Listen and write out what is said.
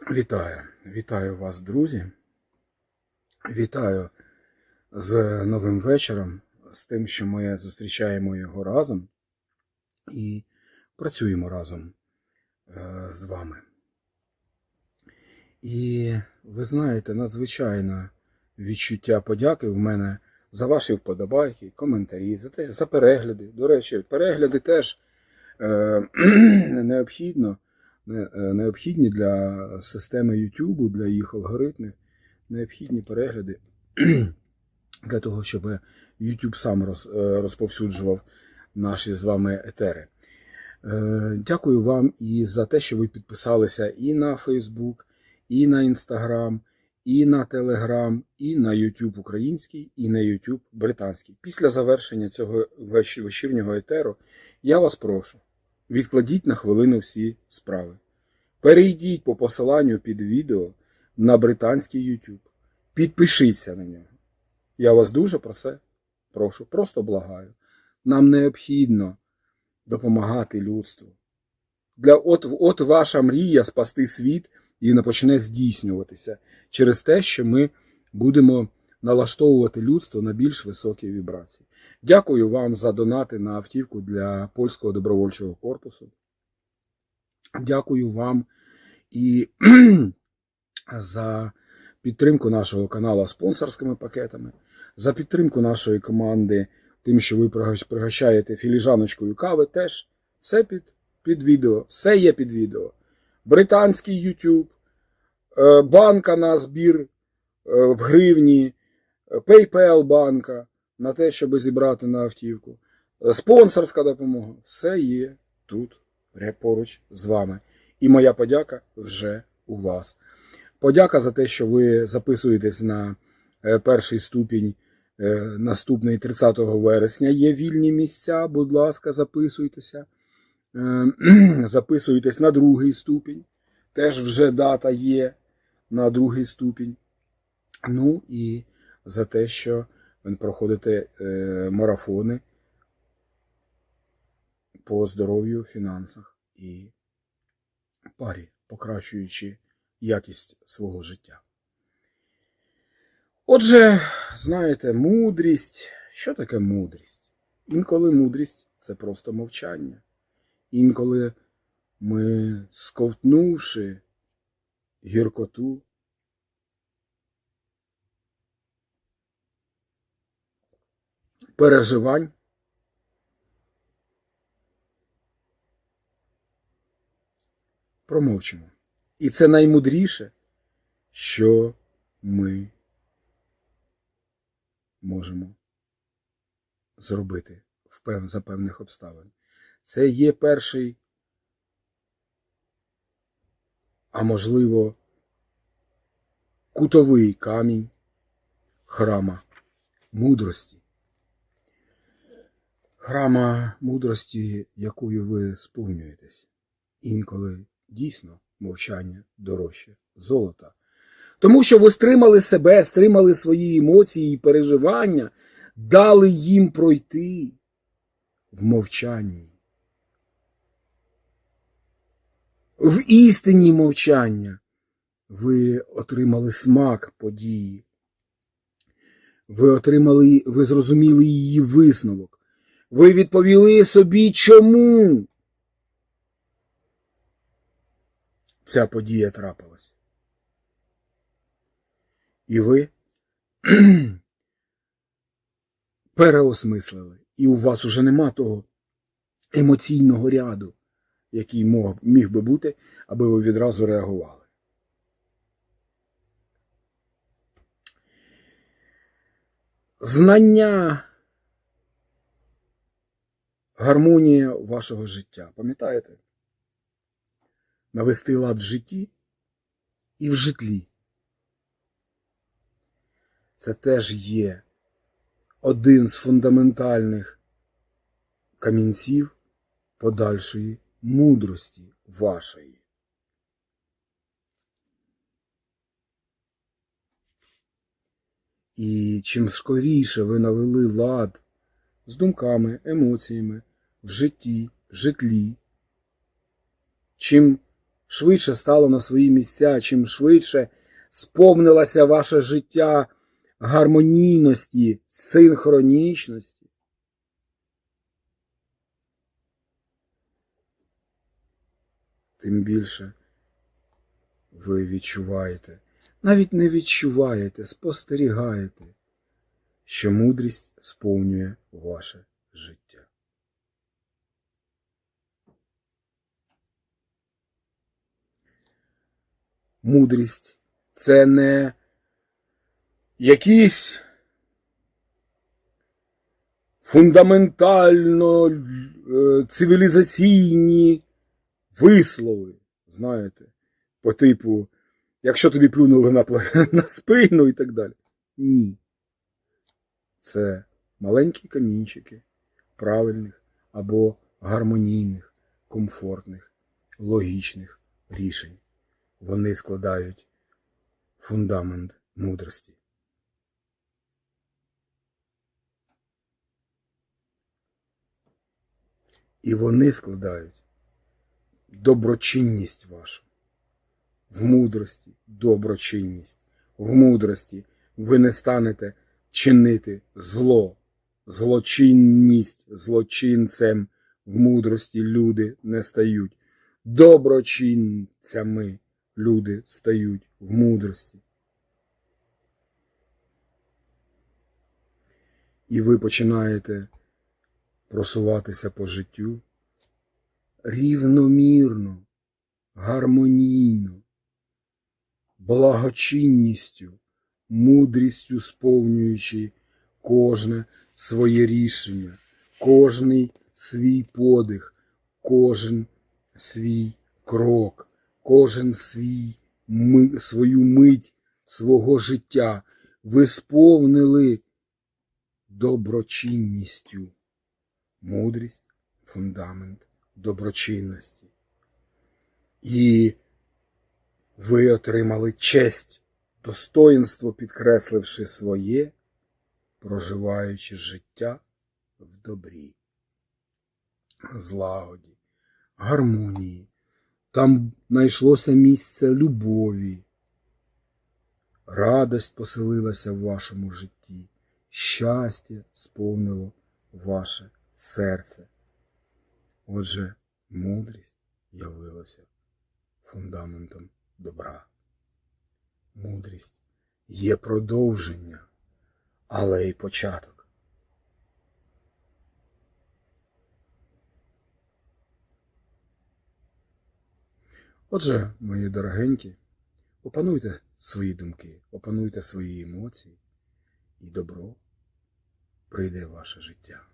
Вітаю, вітаю вас, друзі. Вітаю з новим вечором, з тим, що ми зустрічаємо його разом і працюємо разом е, з вами. І ви знаєте, надзвичайне відчуття подяки в мене за ваші вподобайки, коментарі, за те, за перегляди. До речі, перегляди теж е, необхідно не- необхідні для системи YouTube, для їх алгоритмів, необхідні перегляди для того, щоб YouTube сам е, розповсюджував наші з вами етери. Е, Дякую вам і за те, що ви підписалися і на Facebook, і на Instagram, і на Telegram, і на YouTube український, і на YouTube британський. Після завершення цього веч- вечірнього етеру я вас прошу, відкладіть на хвилину всі справи. Перейдіть по посиланню під відео на британський YouTube. Підпишіться на нього. Я вас дуже про це прошу, просто благаю. Нам необхідно допомагати людству. Для от, от ваша мрія спасти світ і не почне здійснюватися через те, що ми будемо налаштовувати людство на більш високі вібрації. Дякую вам за донати на автівку для польського добровольчого корпусу. Дякую вам і за підтримку нашого каналу спонсорськими пакетами, за підтримку нашої команди, тим, що ви пригощаєте філіжаночкою кави, теж все під, під відео, все є під відео. Британський YouTube, е, банка на збір е, в гривні, е, PayPal банка на те, щоб зібрати на автівку, спонсорська допомога. Все є тут поруч з вами. І моя подяка вже у вас. Подяка за те, що ви записуєтесь на е, перший ступінь е, наступний 30 вересня. Є вільні місця, будь ласка, записуйтеся. Е, Записуйтесь на другий ступінь. Теж вже дата є на другий ступінь. Ну і за те, що проходите марафони по здоров'ю, фінансах і парі, покращуючи якість свого життя. Отже, знаєте, мудрість. Що таке мудрість? Інколи мудрість це просто мовчання. Інколи ми, сковтнувши гіркоту, переживань, промовчимо. І це наймудріше, що ми можемо зробити за певних обставин. Це є перший, а можливо, кутовий камінь храма мудрості. Храма мудрості, якою ви сповнюєтесь. Інколи дійсно мовчання дорожче золота. Тому що ви стримали себе, стримали свої емоції і переживання, дали їм пройти в мовчанні. В істині мовчання ви отримали смак події. Ви отримали, ви зрозуміли її висновок. Ви відповіли собі, чому ця подія трапилась. І ви переосмислили. І у вас уже нема того емоційного ряду, який міг би бути, аби ви відразу реагували. Знання гармонія вашого життя. Пам'ятаєте? Навести лад в житті і в житлі. Це теж є один з фундаментальних камінців подальшої мудрості вашої. І чим скоріше ви навели лад з думками, емоціями в житті, житлі, чим швидше стало на свої місця, чим швидше сповнилося ваше життя гармонійності, синхронічності, тим більше ви відчуваєте, навіть не відчуваєте, спостерігаєте, що мудрість сповнює ваше життя. Мудрість це не якісь фундаментально е, цивілізаційні вислови, знаєте, по типу, якщо тобі плюнули на, на спину і так далі. Ні. Це маленькі камінчики правильних або гармонійних, комфортних, логічних рішень. Вони складають фундамент мудрості. І вони складають доброчинність вашу. В мудрості доброчинність. В мудрості ви не станете чинити зло. Злочинність злочинцем в мудрості люди не стають. Доброчинцями люди стають в мудрості. І ви починаєте просуватися по життю рівномірно, гармонійно, благочинністю, мудрістю сповнюючи кожне своє рішення, кожний свій подих, кожен свій крок, кожен свій ми, свою мить свого життя ви сповнили доброчинністю. Мудрість фундамент доброчинності. І ви отримали честь, достоїнство, підкресливши своє, проживаючи життя в добрі, злагоді, гармонії. Там знайшлося місце любові. Радость поселилася в вашому житті, щастя сповнило ваше серце. Отже, мудрість явилася фундаментом добра. Мудрість є продовження, але й початок. Отже, мої дорогенькі, опануйте свої думки, опануйте свої емоції, і добро прийде в ваше життя.